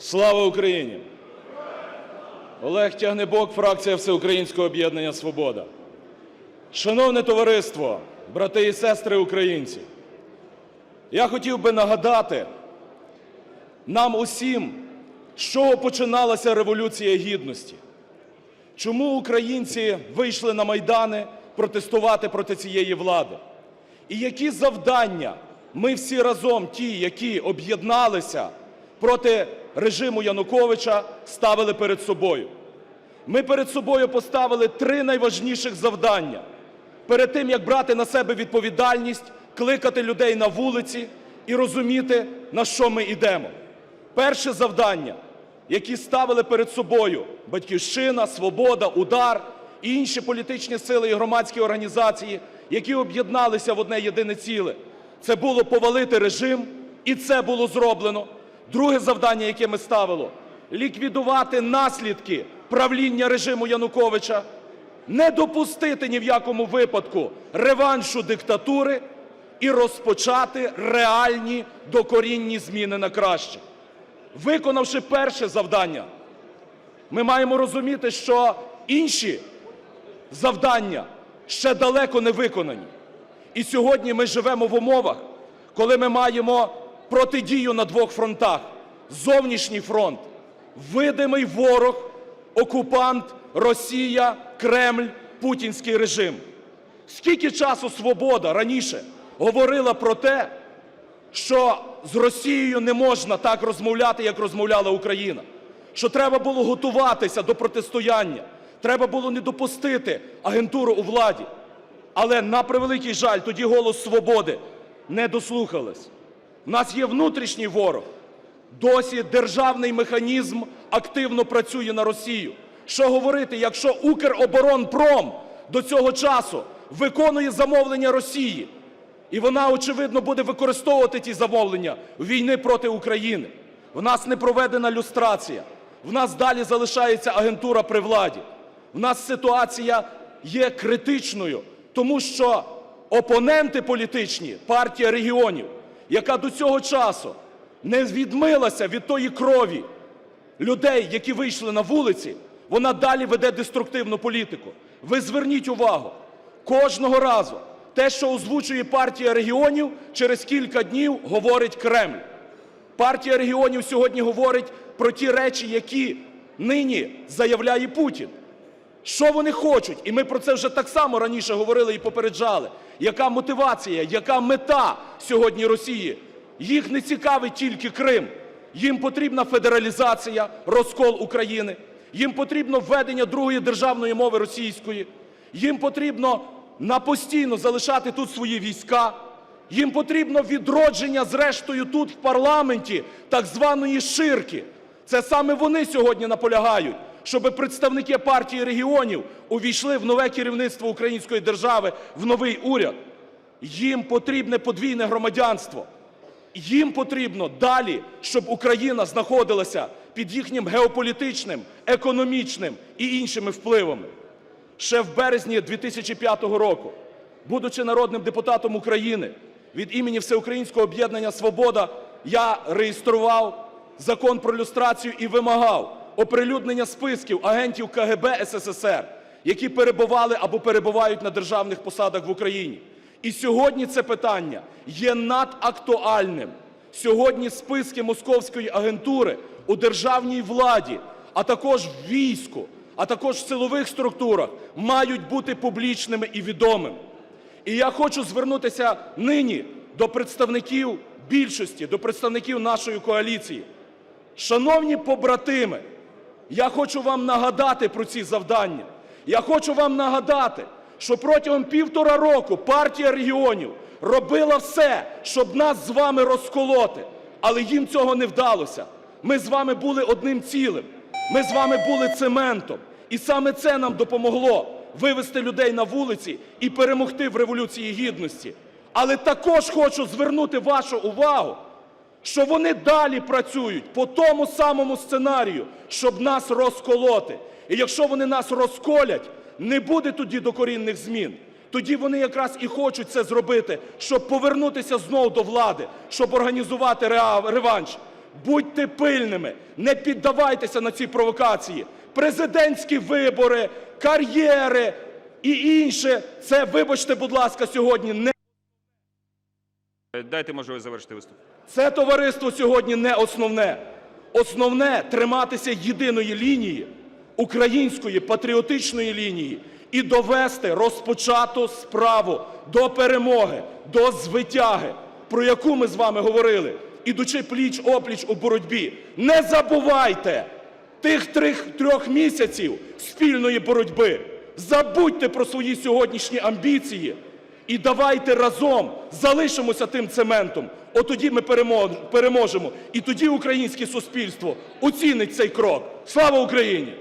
Слава Україні! Олег Тягнебок, фракція Всеукраїнського об'єднання Свобода. Шановне товариство, брати і сестри українці, я хотів би нагадати нам усім, з чого починалася Революція Гідності. Чому українці вийшли на майдани протестувати проти цієї влади? І які завдання ми всі разом, ті, які об'єдналися проти режиму Януковича, ставили перед собою? Ми перед собою поставили три найважніших завдання. Перед тим, як брати на себе відповідальність, кликати людей на вулиці і розуміти, на що ми йдемо. Перше завдання, які ставили перед собою Батьківщина, Свобода, Удар і інші політичні сили і громадські організації, які об'єдналися в одне єдине ціле, це було повалити режим, і це було зроблено. Друге завдання, яке ми ставили – ліквідувати наслідки правління режиму Януковича, не допустити ні в якому випадку реваншу диктатури і розпочати реальні докорінні зміни на краще. Виконавши перше завдання, ми маємо розуміти, що інші завдання ще далеко не виконані. І сьогодні ми живемо в умовах, коли ми маємо протидію на двох фронтах: зовнішній фронт, видимий ворог, окупант, Росія, Кремль, путінський режим. Скільки часу свобода раніше говорила про те, що з Росією не можна так розмовляти, як розмовляла Україна, що треба було готуватися до протистояння, треба було не допустити агентуру у владі. Але на превеликий жаль, тоді голос свободи не дослухались. У нас є внутрішній ворог. Досі державний механізм активно працює на Росію. Що говорити, якщо Укроборонпром до цього часу виконує замовлення Росії, і вона, очевидно, буде використовувати ті замовлення війни проти України. В нас не проведена люстрація, в нас далі залишається агентура при владі. В нас ситуація є критичною, тому що опоненти політичні, партія регіонів, яка до цього часу не відмилася від тої крові людей, які вийшли на вулиці, вона далі веде деструктивну політику. Ви зверніть увагу, кожного разу те, що озвучує партія регіонів, через кілька днів говорить Кремль. Партія регіонів сьогодні говорить про ті речі, які нині заявляє Путін. Що вони хочуть? І ми про це вже так само раніше говорили і попереджали. Яка мотивація, яка мета сьогодні Росії? Їх не цікавить тільки Крим. Їм потрібна федералізація, розкол України. Їм потрібно введення другої державної мови російської. Їм потрібно на постійно залишати тут свої війська. Їм потрібно відродження, зрештою, тут в парламенті так званої ширки. Це саме вони сьогодні наполягають, щоб представники партії регіонів увійшли в нове керівництво української держави, в новий уряд. Їм потрібне подвійне громадянство. Їм потрібно далі, щоб Україна знаходилася під їхнім геополітичним, економічним і іншими впливами. Ще в березні 2005 року, будучи народним депутатом України, від імені Всеукраїнського об'єднання Свобода я реєстрував Закон про люстрацію і вимагав оприлюднення списків агентів КГБ СССР, які перебували або перебувають на державних посадах в Україні. І сьогодні це питання є надактуальним. Сьогодні списки московської агентури у державній владі, а також в війську, а також в силових структурах мають бути публічними і відомими. І я хочу звернутися нині до представників більшості, до представників нашої коаліції. Шановні побратими, я хочу вам нагадати про ці завдання. Я хочу вам нагадати, що протягом півтора року партія регіонів робила все, щоб нас з вами розколоти, але їм цього не вдалося. Ми з вами були одним цілим. Ми з вами були цементом. І саме це нам допомогло вивести людей на вулиці і перемогти в Революції Гідності. Але також хочу звернути вашу увагу, що вони далі працюють по тому самому сценарію, щоб нас розколоти. І якщо вони нас розколять, не буде тоді докорінних змін. Тоді вони якраз і хочуть це зробити, щоб повернутися знову до влади, щоб організувати реванш. Будьте пильними, не піддавайтеся на ці провокації. Президентські вибори, кар'єри і інше – це, вибачте, будь ласка, сьогодні не Дайте можливість завершити виступ. Це товариство сьогодні не основне. Основне триматися єдиної лінії, української патріотичної лінії і довести розпочату справу до перемоги, до звитяги, про яку ми з вами говорили, ідучи пліч опліч у боротьбі. Не забувайте тих трьох, трьох місяців спільної боротьби. Забудьте про свої сьогоднішні амбіції і давайте разом залишимося тим цементом. От тоді ми переможемо. І тоді українське суспільство оцінить цей крок. Слава Україні!